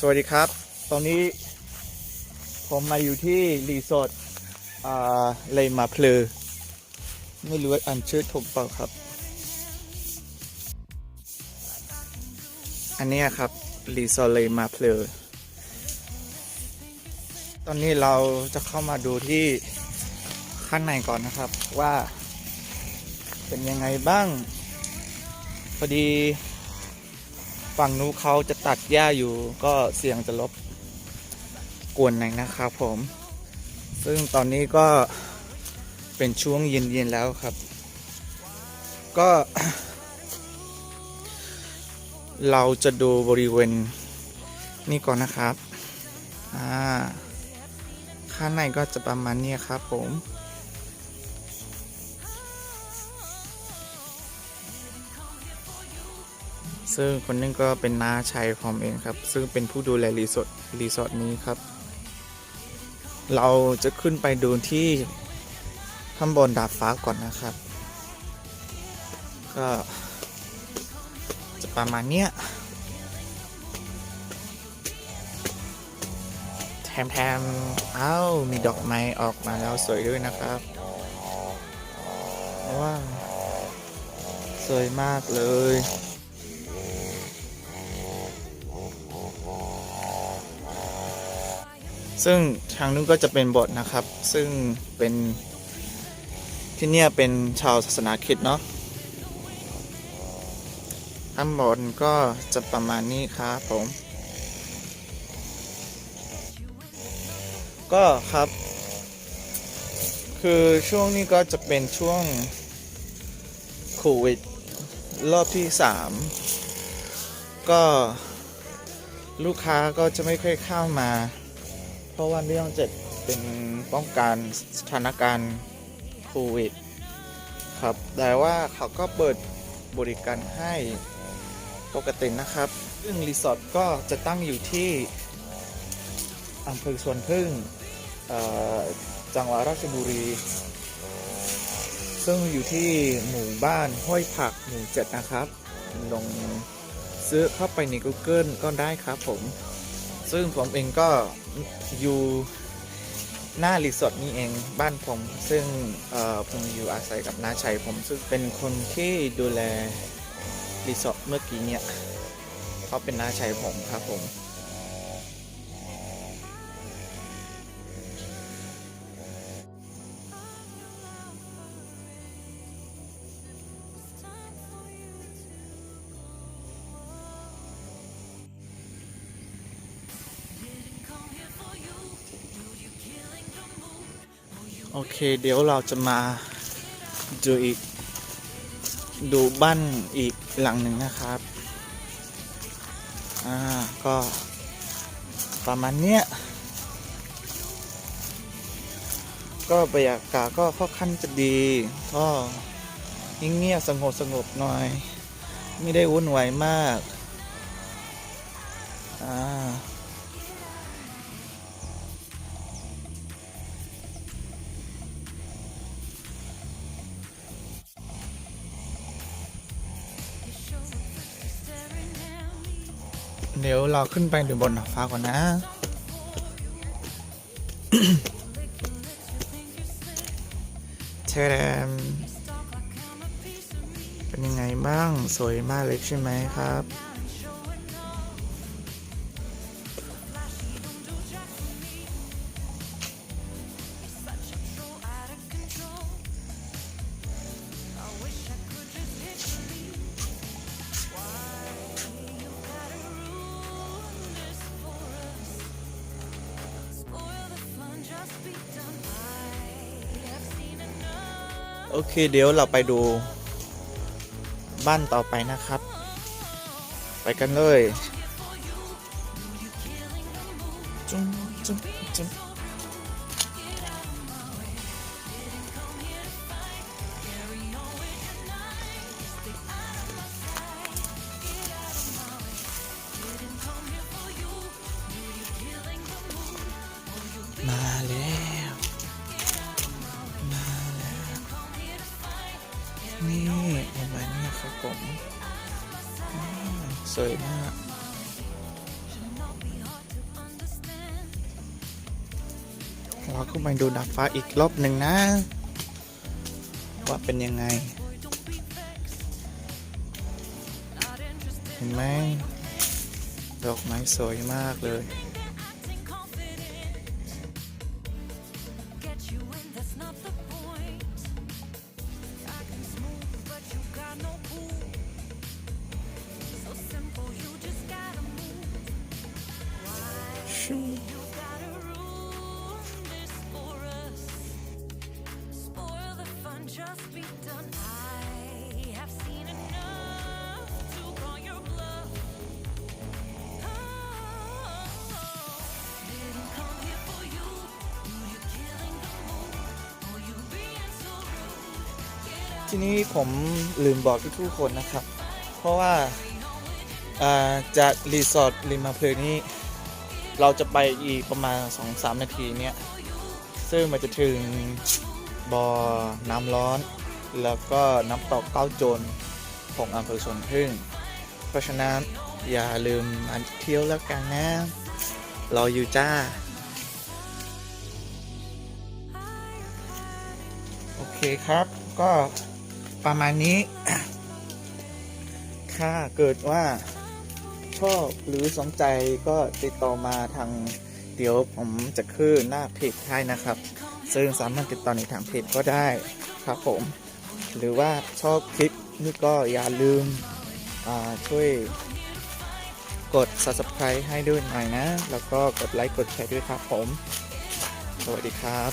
สวัสดีครับ ตอนนี้ผมมาอยู่ที่รีสอร์ทอ่าเลมาเพลอไม่รู้ว่าอ่านชื่อถูกเปล่าครับ อันนี้ครับรีสอร์ทเลมาเพลอตอนนี้เราจะเข้ามาดูที่ข้างในก่อนนะครับว่าเป็นยังไงบ้าง พอดี ฝั่งนู้นเขาจะตัดหญ้าอยู่ก็เสียงจะลบกวนหน่อยนะครับผม ซึ่งตอนนี้ก็เป็นช่วงเย็นๆแล้วครับ ก็ เราจะดูบริเวณนี่ก่อนนะครับ อ่า ข้างในก็จะประมาณนี้ครับผม ซึ่งคนนึงก็เป็นน้าชัยผมเองครับ ซึ่งเป็นผู้ดูแลรีสอร์ทรีสอร์ทนี้ครับ เราจะขึ้นไปดูที่ข้างบนดาดฟ้าก่อนนะครับ ก็จะประมาณเนี้ยแถมแถมๆอ้าวมีดอกไม้ออกมาแล้วสวยด้วยนะครับว้าวสวยมากเลย ซึ่งทางนู้นก็จะเป็นโบทนะครับ ซึ่งเป็นที่เนี่ยเป็นชาวศาสนาคริดเนาะข้างบนก็จะประมาณนี้ครับผม ก็ครับ คือช่วงนี้ก็จะเป็นช่วงโควิดรอบที่สามก็ลูกค้าก็จะไม่ค่อยเข้ามา เพราะว่าเรื่องจะเป็นป้องกันสถานการณ์โควิดครับ แต่ว่าเขาก็เปิดบริการให้ปกตินะครับ ซึ่งรีสอร์ทก็จะตั้งอยู่ที่อำเภอสวนพึ่งจังหวัดราชบุรี ซึ่งอยู่ที่หมู่บ้านห้วยผักหมู่เจ็ดนะครับ ลงซื้อเข้าไปใน Google ก็ได้ครับผม ซึ่งผมเองก็อยู่หน้ารีสอร์ทนี่เองบ้านผม ซึ่งผมอยู่อาศัยกับน้าชัยผมซึ่งเป็นคนที่ดูแลรีสอร์ทเมื่อกี้เนี่ยเขาเป็นน้าชัยผมครับผม อเค เดี๋ยวเราจะมาดูอีก ดูบ้านอีกหลังหนึ่งนะครับ อ่า ก็ประมาณเนี้ย ก็บรรยากาศก็ค่อนข้างจะดี ก็เงียบสงบสงบหน่อย ไม่ได้วุ่นวายมาก อ่า เดี๋ยวเราขึ้นไปดูบนฟ้าก่อนนะ เทเดมเป็นยังไงบ้างสวยมากเลยใช่ไหมครับ โอเค เดี๋ยวเราไปดูบ้านต่อไปนะครับ ไปกันเลยจุ๊บจุ๊บ ผม สวยมากเราก็มาดูดาดฟ้าอีกรอบหนึ่งนะ ว่าเป็นยังไง เห็นไหมดอกไม้สวยมากเลย Shoo. ทีนี้ผมลืมบอกทุกๆคนนะครับ เพราะว่าจากรีสอร์ทริมมาเพลนี้ เราจะไปอีกประมาณ 2-3 นาทีเนี่ย ซึ่งมันจะถึงบ่อน้ำร้อน แล้วก็น้ำตกเต้าโจนของอำเภอสวนพึ่ง เพราะฉะนั้นอย่าลืมมาเที่ยวแล้วกันนะรออยู่จ้า โอเคครับก็ ประมาณนี้ ถ้าเกิดว่าชอบหรือสนใจก็ติดต่อมาทางเดี๋ยวผมจะขึ้นหน้าเพจให้นะครับ ซึ่งสามารถติดต่อในทางเพจก็ได้ครับผม หรือว่าชอบคลิปนี่ก็อย่าลืมช่วยกด subscribe ให้ด้วยหน่อยนะ แล้วก็กดไลค์กดแชร์ด้วยครับผม สวัสดีครับ